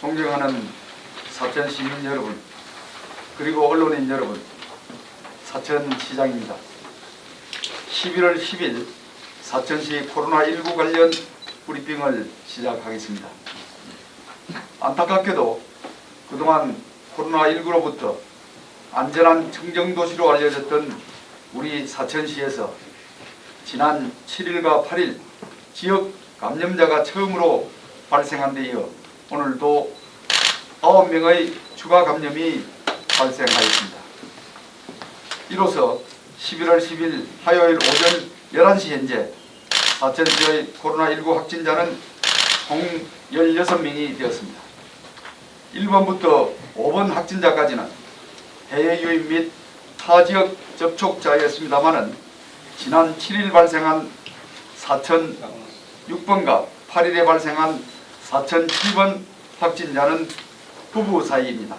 존경하는 사천 시민 여러분, 그리고 언론인 여러분, 사천 시장입니다. 11월 10일 사천시 코로나19 관련 브리핑을 시작하겠습니다. 안타깝게도 그동안 코로나19로부터 안전한 청정도시로 알려졌던 우리 사천시에서 지난 7일과 8일 지역 감염자가 처음으로 발생한 데 이어 오늘도 9명의 추가 감염이 발생하였습니다. 이로써 11월 10일 화요일 오전 11시 현재 사천시의 코로나19 확진자는 총 16명이 되었습니다. 1번부터 5번 확진자까지는 해외 유입 및 타지역 접촉자였습니다마는 지난 7일 발생한 4,006번과 8일에 발생한 4,007번 확진자는 부부 사이입니다.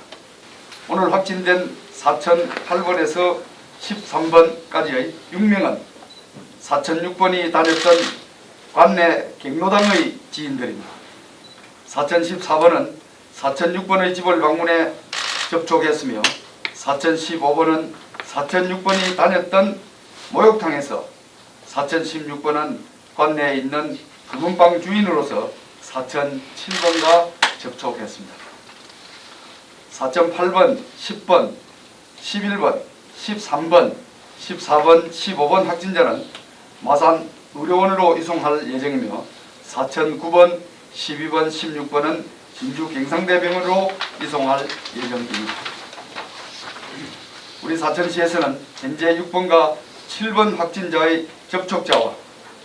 오늘 확진된 4,008번에서 13번까지의 6명은 4,006번이 다녔던 관내 경로당의 지인들입니다. 4,014번은 4,006번의 집을 방문해 접촉했으며 4,015번은 4,006번이 다녔던 목욕탕에서 4,016번은 관내에 있는 금은방 주인으로서 4,007번과 접촉했습니다. 4.8번, 10번, 11번, 13번, 14번, 15번 확진자는 마산 의료원으로 이송할 예정이며 4,009번, 12번, 16번은 진주 경상대병원으로 이송할 예정입니다. 우리 사천시에서는 현재 6번과 7번 확진자의 접촉자와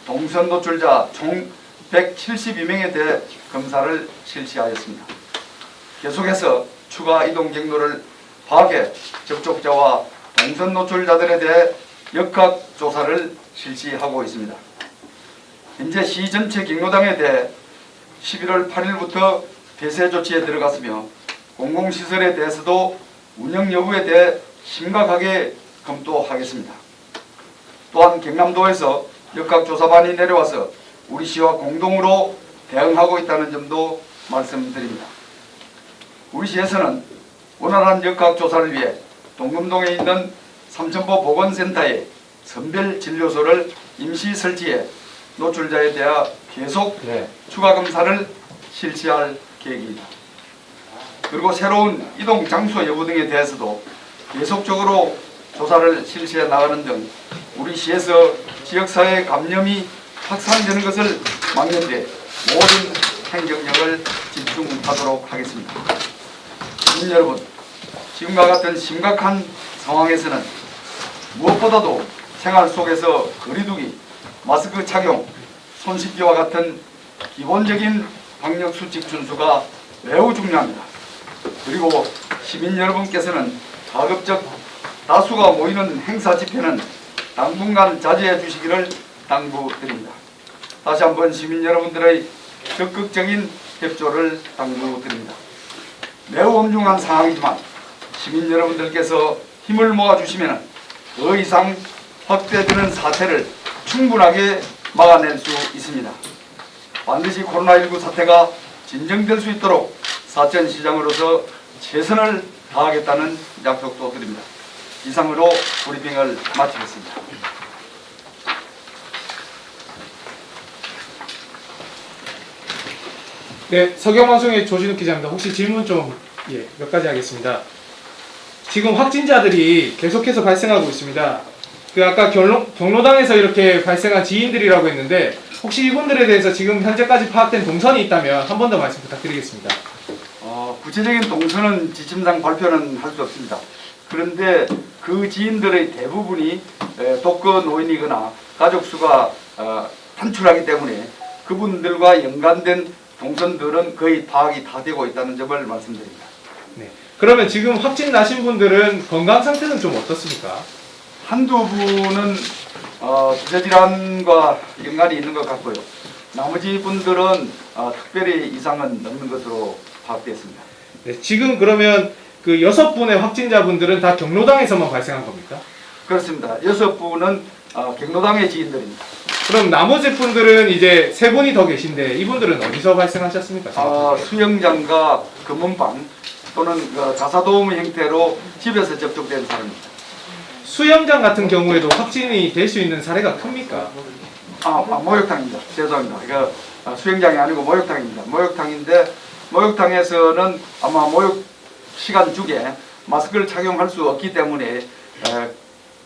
동선 노출자 총 172명에 대해 검사를 실시하였습니다. 계속해서 추가 이동 경로를 파악해 접촉자와 동선 노출자들에 대해 역학 조사를 실시하고 있습니다. 현재 시 전체 경로당에 대해 11월 8일부터 폐쇄 조치에 들어갔으며 공공시설에 대해서도 운영 여부에 대해 심각하게 검토하겠습니다. 또한 경남도에서 역학조사반이 내려와서 우리 시와 공동으로 대응하고 있다는 점도 말씀드립니다. 우리 시에서는 원활한 역학 조사를 위해 동금동에 있는 삼천포 보건센터에 선별 진료소를 임시 설치해 노출자에 대해 계속 네. 추가 검사를 실시할 계획입니다. 그리고 새로운 이동 장소 여부 등에 대해서도 계속적으로 조사를 실시해 나가는 등 우리 시에서 지역사회 감염이 확산되는 것을 막는 데 모든 행정력을 집중하도록 하겠습니다. 시민 여러분, 지금과 같은 심각한 상황에서는 무엇보다도 생활 속에서 거리두기, 마스크 착용, 손 씻기와 같은 기본적인 방역 수칙 준수가 매우 중요합니다. 그리고 시민 여러분께서는 가급적 다수가 모이는 행사 집회는 당분간 자제해 주시기를 당부드립니다. 다시 한번 시민 여러분들의 적극적인 협조를 당부드립니다. 매우 엄중한 상황이지만 시민 여러분들께서 힘을 모아 주시면 더 이상 확대되는 사태를 충분하게 막아낼 수 있습니다. 반드시 코로나19 사태가 진정될 수 있도록 사천시장으로서 최선을 다하겠다는 약속도 드립니다. 이상으로 브리핑을 마치겠습니다. 네, 서경방송의 조진욱 기자입니다. 혹시 질문 좀, 예, 몇 가지 하겠습니다. 지금 확진자들이 계속해서 발생하고 있습니다. 그 아까 경로, 경로당에서 이렇게 발생한 지인들이라고 했는데, 혹시 이분들에 대해서 지금 현재까지 파악된 동선이 있다면 한 번 더 말씀 부탁드리겠습니다. 어, 구체적인 동선은 지침상 발표는 할 수 없습니다. 그런데 그 지인들의 대부분이 에, 독거 노인이거나 가족 수가 어, 단출하기 때문에 그분들과 연관된 동선들은 거의 파악이 다 되고 있다는 점을 말씀드립니다. 네. 그러면 지금 확진 나신 분들은 건강 상태는 좀 어떻습니까? 한두 분은 어, 기저질환과 연관이 있는 것 같고요. 나머지 분들은 어, 특별히 이상은 없는 것으로 파악됐습니다. 네, 지금 그러면 그 여섯 분의 확진자분들은 다 경로당에서만 발생한 겁니까? 그렇습니다. 여섯 분은 어, 경로당의 지인들입니다. 그럼 나머지 분들은 이제 세 분이 더 계신데 이분들은 어디서 발생하셨습니까? 아, 수영장과 금은방 또는 그 자사도움 형태로 집에서 접촉된 사람입니다. 수영장 같은 경우에도 확진이 될 수 있는 사례가 큽니까? 아, 아, 목욕탕입니다. 죄송합니다. 이거 아, 수영장이 아니고 목욕탕입니다. 목욕탕인데 목욕탕에서는 아마 목욕 시간 중에 마스크를 착용할 수 없기 때문에 에,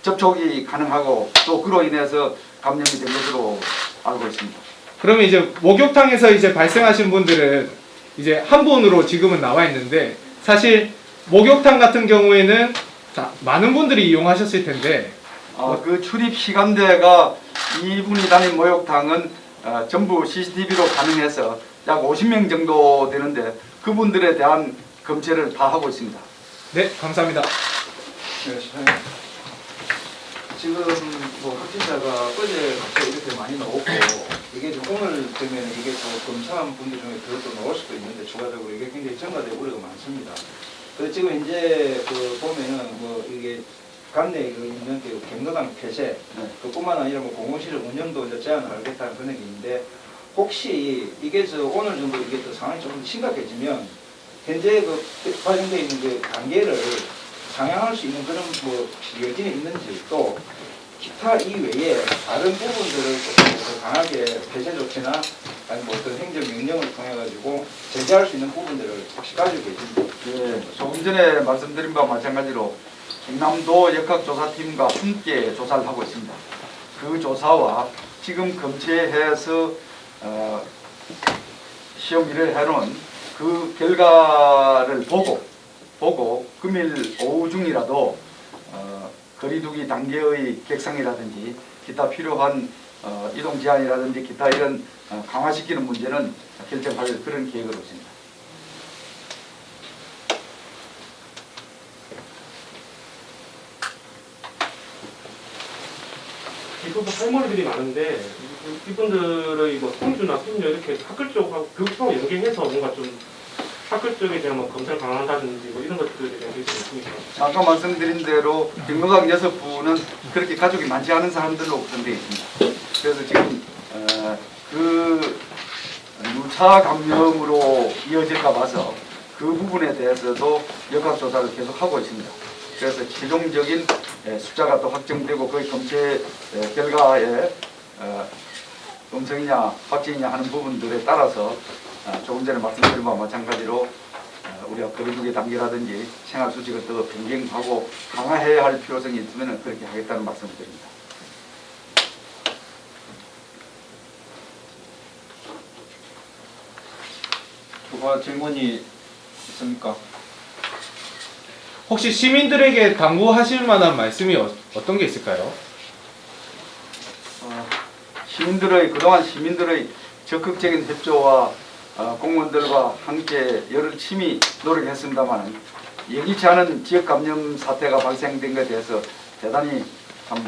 접촉이 가능하고 또 그로 인해서 감염이 된 것으로 알고 있습니다. 그러면 이제 목욕탕에서 이제 발생하신 분들은 이제 한 분으로 지금은 나와 있는데 사실 목욕탕 같은 경우에는 자, 많은 분들이 이용하셨을 텐데 아, 그 출입 시간대가 이분이 다닌 목욕탕은 어, 전부 CCTV로 가능해서 약 50명 정도 되는데 그분들에 대한 검체를 다 하고 있습니다. 네 감사합니다. 네, 시장님. 지금 뭐 확진자가 어제 갑자기 이렇게 많이 나오고 이게 좀 오늘 되면 이게 또 검사한 분들 중에 그것도 나올 수도 있는데 추가적으로 이게 굉장히 증가될 우려가 많습니다. 그래서 지금 이제 그 보면은 뭐 이게 관내 그 있는 그 경로당 폐쇄 네. 그뿐만 아니라 뭐 공공시설 운영도 이제 제한을 하겠다는 그런 게 있는데 혹시 이게 저 오늘 정도 이게 또 상황이 좀 심각해지면 현재 그 발생되어 있는 그 단계를 상향할 수 있는 그런 뭐 여진이 있는지 또 기타 이외에 다른 부분들을 조금 더 강하게 폐쇄 조치나 아니 뭐 어떤 행정 명령을 통해 가지고 제재할 수 있는 부분들을 혹시 가지고 계신지 예, 조금 전에 말씀드린 바와 마찬가지로 경남도 역학조사팀과 함께 조사를 하고 있습니다. 그 조사와 지금 검체해서 어, 시험일을 해놓은 그 결과를 보고 보고 금일 오후 중이라도 어, 거리두기 단계의 객상이라든지 기타 필요한 어, 이동 제한이라든지 기타 이런 어, 강화시키는 문제는 결정할 그런 계획으로 있습니다. 대부분 할머니들이 많은데 이분들의 뭐 성주나 손녀 이렇게 학교 쪽하고 교육 쪽하고 연계해서 뭔가 좀 학교 쪽에 대한 뭐 검사를 강화한다든지 뭐 이런 것들에 대한 계획이 있습니까? 아까 말씀드린 대로 경로당 여섯 분은 그렇게 가족이 많지 않은 사람들로 구성되어 있습니다. 그래서 지금 어, 그 유차 감염으로 이어질까 봐서 그 부분에 대해서도 역학 조사를 계속 하고 있습니다. 그래서 최종적인 에, 숫자가 또 확정되고 그 검체 에, 결과에 어, 음성이냐 확진이냐 하는 부분들에 따라서 어, 조금 전에 말씀드린 바와 마찬가지로 어, 우리가 거리두기 단계라든지 생활 수칙을 더 변경하고 강화해야 할 필요성이 있으면 그렇게 하겠다는 말씀을 드립니다. 추가 질문이 있습니까? 혹시 시민들에게 당부하실 만한 말씀이 어, 어떤 게 있을까요? 어, 시민들의 그동안 시민들의 적극적인 협조와 어, 공무원들과 함께 열심히 노력했습니다만 예기치 않은 지역 감염 사태가 발생된 것에 대해서 대단히 참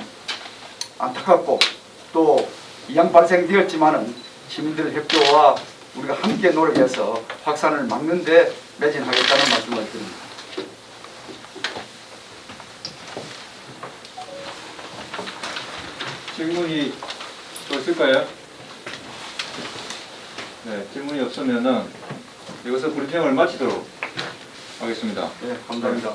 안타깝고 또 이양 발생되었지만은 시민들의 협조와 우리가 함께 노력해서 확산을 막는 데 매진하겠다는 말씀을 드립니다. 질문이 또 있을까요? 네, 질문이 없으면은 여기서 브리핑을 마치도록 하겠습니다. 네, 감사합니다.